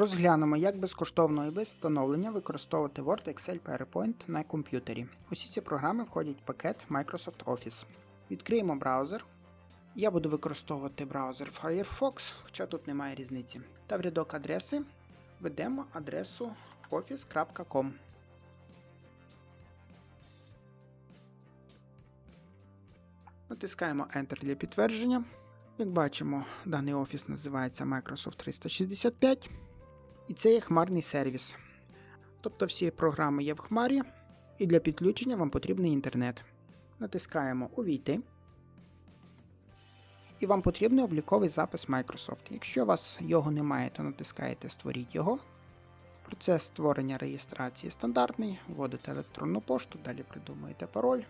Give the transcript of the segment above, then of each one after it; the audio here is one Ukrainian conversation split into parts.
Розглянемо, як безкоштовно і без встановлення використовувати Word, Excel, PowerPoint на комп'ютері. Усі ці програми входять в пакет Microsoft Office. Відкриємо браузер. Я буду використовувати браузер Firefox, хоча тут немає різниці. Та в рядок адреси введемо адресу office.com. Натискаємо Enter для підтвердження. Як бачимо, даний офіс називається Microsoft 365 і це є хмарний сервіс. Тобто всі програми є в хмарі, і для підключення вам потрібний інтернет. Натискаємо Увійти. І вам потрібний обліковий запис Microsoft. Якщо у вас його немає, то натискаєте Створіть його. Процес створення реєстрації стандартний, вводите електронну пошту, далі придумуєте пароль.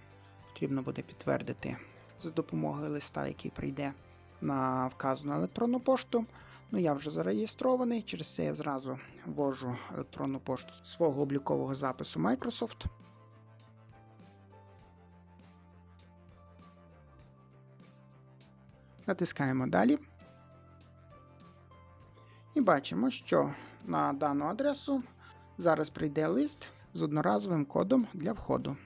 Потрібно буде підтвердити за допомогою листа, який прийде на вказану електронну пошту. Ну, я вже зареєстрований, через це я зразу ввожу електронну пошту свого облікового запису Microsoft. Натискаємо далі. І бачимо, що на дану адресу зараз прийде лист з одноразовим кодом для входу.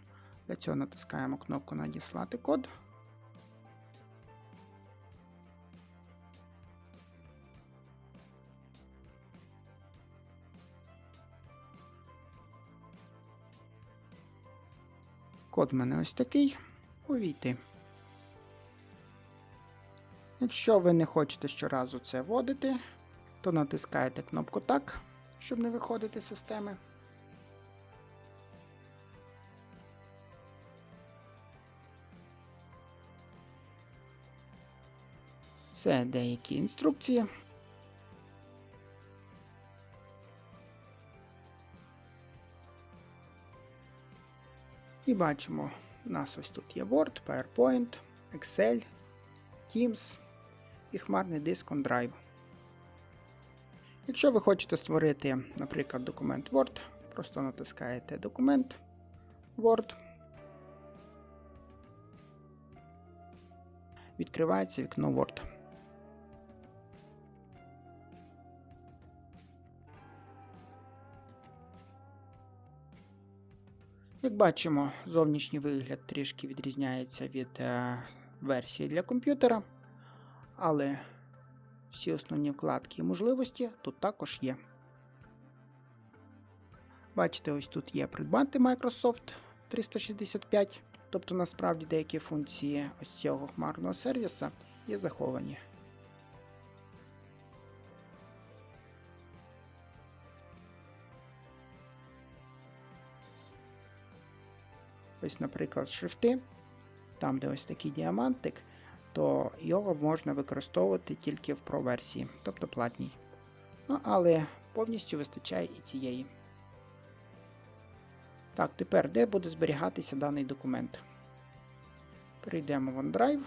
Для цього натискаємо кнопку Надіслати код. Код в мене ось такий. Увійти. Якщо ви не хочете щоразу це вводити, то натискаєте кнопку Так, щоб не виходити з системи. Це деякі інструкції. І бачимо, у нас ось тут є Word, PowerPoint, Excel, Teams і хмарний диск OneDrive. Якщо ви хочете створити, наприклад, документ Word, просто натискаєте документ Word. Відкривається вікно Word. Як бачимо, зовнішній вигляд трішки відрізняється від е, версії для комп'ютера, але всі основні вкладки і можливості тут також є. Бачите, ось тут є придбати Microsoft 365, тобто насправді деякі функції ось цього хмарного сервіса є заховані. Ось, наприклад, шрифти, там, де ось такий діамантик, то його можна використовувати тільки в Pro версії, тобто платній. Ну, але повністю вистачає і цієї. Так, тепер де буде зберігатися даний документ? Перейдемо в OneDrive.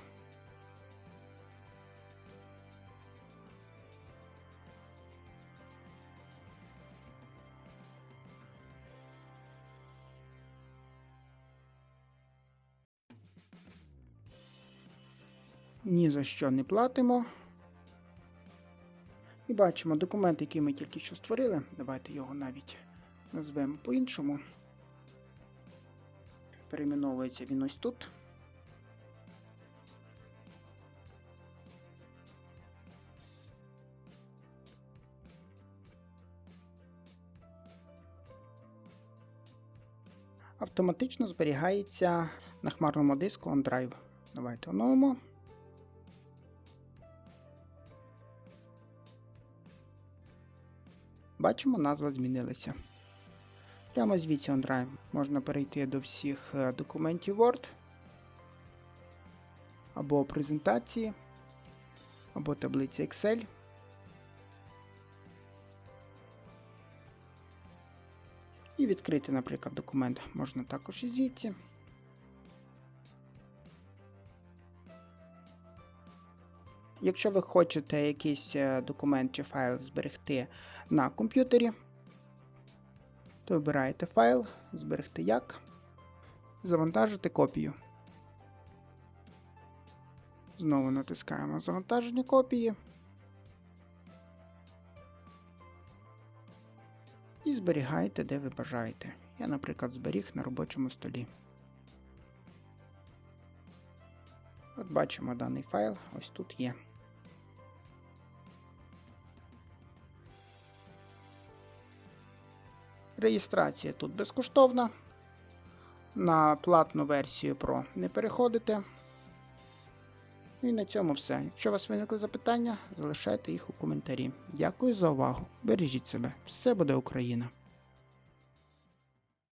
Ні за що не платимо. І бачимо документ, який ми тільки що створили. Давайте його навіть назвемо по-іншому. Перейменовується він ось тут. Автоматично зберігається на хмарному диску OneDrive. Давайте оновимо. Бачимо, назва змінилася. Прямо звідси OneDrive можна перейти до всіх е, документів Word, або презентації, або таблиці Excel. І відкрити, наприклад, документ можна також і звідси. Якщо ви хочете якийсь е, документ чи файл зберегти на комп'ютері, то вибираєте файл, зберегти як, завантажити копію. Знову натискаємо завантаження копії. і зберігайте, де ви бажаєте. Я, наприклад, зберіг на робочому столі. От бачимо даний файл, ось тут є. Реєстрація тут безкоштовна. На платну версію Pro не переходите. І на цьому все. Якщо у вас виникли запитання, залишайте їх у коментарі. Дякую за увагу. Бережіть себе. Все буде Україна!